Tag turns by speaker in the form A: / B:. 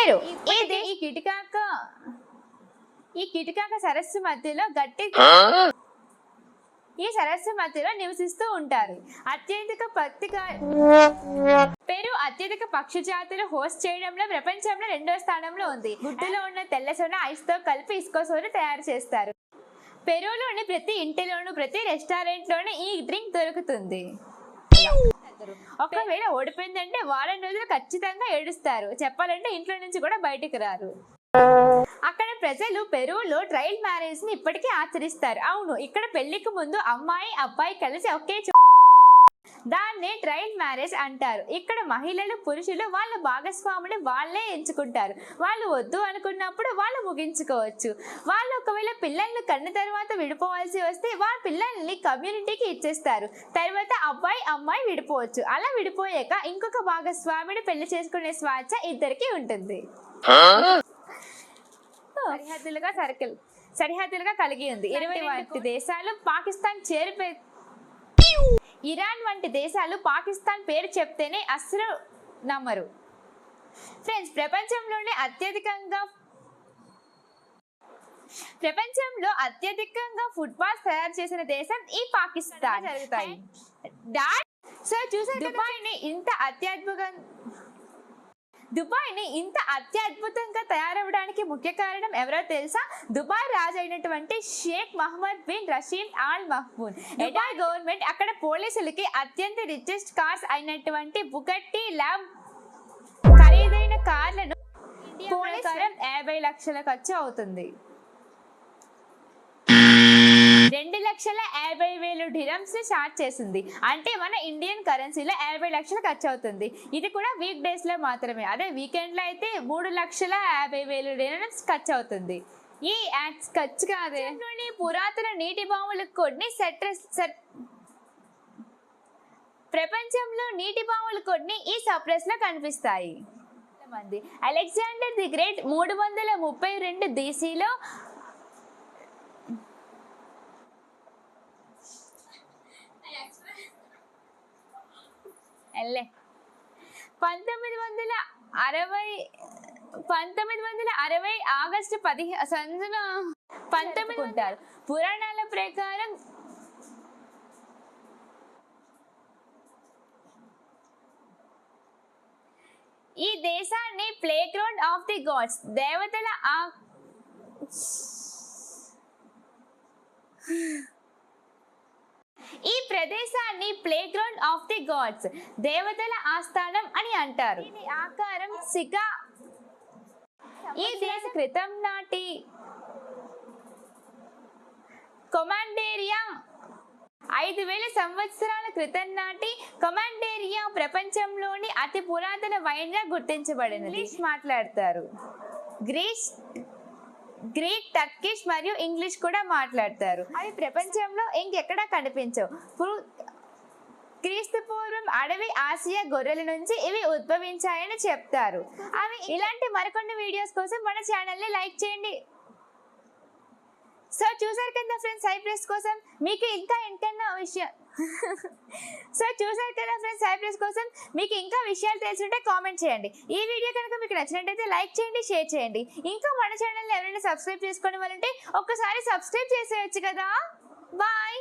A: పేరు ఇది ఈ కిటికాక ఈ కిటికాక సరస్సు మధ్యలో గట్టి ఈ సరస్సు మధ్యలో నివసిస్తూ ఉంటారు. అత్యధిక పత్తిక పేరు అత్యధిక పక్షి జాతులు హోస్ట్ చేయడంలో ప్రపంచంలో రెండో స్థానంలో ఉంది. గుడ్డులో ఉన్న తెల్ల సోన ఐస్తో కలిపి ఇసుక సోన తయారు చేస్తారు. పెరులోని ప్రతి ఇంటిలోను ప్రతి రెస్టారెంట్లోనే ఈ డ్రింక్ దొరుకుతుంది. ఒకవేళ ఓడిపోయిందంటే వారం రోజులు ఖచ్చితంగా ఏడుస్తారు. చెప్పాలంటే ఇంట్లో నుంచి కూడా బయటికి రారు. అక్కడ ప్రజలు పెరువులో ట్రయల్ మ్యారేజ్ని ఇప్పటికీ ఆచరిస్తారు. అవును ఇక్కడ పెళ్ళికి ముందు అమ్మాయి అబ్బాయి కలిసి ఒకే దాన్నే ట్రయల్ మ్యారేజ్ అంటారు. ఇక్కడ మహిళలు పురుషులు వాళ్ళ భాగస్వామిని వాళ్ళే ఎంచుకుంటారు. వాళ్ళు వద్దు అనుకున్నప్పుడు వాళ్ళు ముగించుకోవచ్చు. వాళ్ళు ఒకవేళ పిల్లల్ని కన్న తర్వాత విడిపోవాల్సి వస్తే వాళ్ళ పిల్లల్ని కమ్యూనిటీకి ఇచ్చేస్తారు. తర్వాత అబ్బాయి అమ్మాయి విడిపోవచ్చు. అలా విడిపోయాక ఇంకొక భాగస్వామిని పెళ్ళి చేసుకునే స్వేచ్ఛ ఇద్దరికి ఉంటుంది. సరిహద్దులుగా సర్కిల్ సరిహద్దులుగా కలిగి ఉంది. ఇరవై దేశాలు పాకిస్తాన్ చేరిపే ఇరాన్ వంటి దేశాలు పాకిస్తాన్ పేరు చెప్తేనే అస్సలు నమ్మరు. ఫ్రెండ్స్ ప్రపంచంలోనే అత్యధికంగా ప్రపంచంలో అత్యధికంగా ఫుట్బాల్ తయారు చేసిన దేశం ఈ పాకిస్తాన్. జరుగుతాయి. సో చూసారు దుబాయ్ని ఇంత అత్యద్భుతంగా దుబాయ్ని ఇంత అత్యద్భుతంగా తయారవడానికి ముఖ్య కారణం ఎవరో తెలుసా? దుబాయ్ రాజు అయినటువంటి Sheikh Mohammed bin Rashid Al Mahmood. Dubai government అక్కడ పోలీసులకి అత్యంత రిచెస్ట్ కార్స్ అయినటువంటి బుగట్టి ల్యాబ్ ఖరీదైన కార్లను ప్రకారం యాభై లక్షల ఖర్చు అవుతుంది రెండు లక్షల యాభై వేలు డిరమ్స్ షార్ట్ చేసింది. అంటే మన ఇండియన్ కరెన్సీలో యాభై లక్షలు ఖర్చు అవుతుంది. ఇది కూడా వీక్ డేస్లో మాత్రమే. అదే వీకెండ్లో అయితే మూడు లక్షల యాభై వేలు డిరమ్స్ ఖర్చు అవుతుంది. ఈ యాడ్స్ ఖర్చు కాదే? పురాతన నీటి బావులు కొన్ని సెట్రెస్ సెట్ ప్రపంచంలో నీటి బావులు కొన్ని ఈ సప్రెస్లో కనిపిస్తాయి. మంది అలెగ్జాండర్ ది గ్రేట్ మూడు వందల ముప్పై రెండు దేశీలో ఎల్లే పంతొమ్మిది వందల అరవై పంతొమ్మిది వందల అరవై ఆగస్టు పదిహే సందున పంతొమ్మిది ఉంటారు పురాణాల ప్రకారం ఈ దేశాన్ని playground of the gods దేవతల ఆ ఈ ప్రదేశాన్ని playground of the gods దేవతల ఆస్థానం అని అంటారు. ఆకారం సిగా. ఈ దేశ క్రితం నాటి కొమాండేరియా ఐదు వేల సంవత్సరాల క్రితం నాటి కమాండేరియా ప్రపంచంలోని అతి పురాతన వైన్గా గుర్తించబడినది. ఇంగ్లీష్ మాట్లాడతారు. గ్రీస్ గ్రీక్ టర్కిష్ మరియు ఇంగ్లీష్ కూడా మాట్లాడతారు. అవి ప్రపంచంలో ఇంకెక్కడా కనిపించవు. క్రీస్తు పూర్వం అడవి ఆసియా గొర్రెల నుంచి ఇవి ఉద్భవించాయని చెప్తారు. అవి ఇలాంటి మరికొన్ని వీడియోస్ కోసం మన ఛానల్ని లైక్ చేయండి. సో చూసారు కదా ఫ్రెండ్స్ సైప్రెస్ కోసం మీకు ఇంకా ఇంకన్నా విషయం సో చూసారు కదా ఫ్రెండ్స్ సైప్రస్ కోసం మీకు ఇంకా విషయాలు తెలుసుంటే కామెంట్ చేయండి. ఈ వీడియో కనుక మీకు నచ్చినట్టయితే లైక్ చేయండి షేర్ చేయండి. ఇంకా మన ఛానల్ని ఎవరైనా సబ్స్క్రైబ్ చేసుకోవడం వల్ల ఒక్కసారి సబ్స్క్రైబ్ చేసేయచ్చు కదా. బాయ్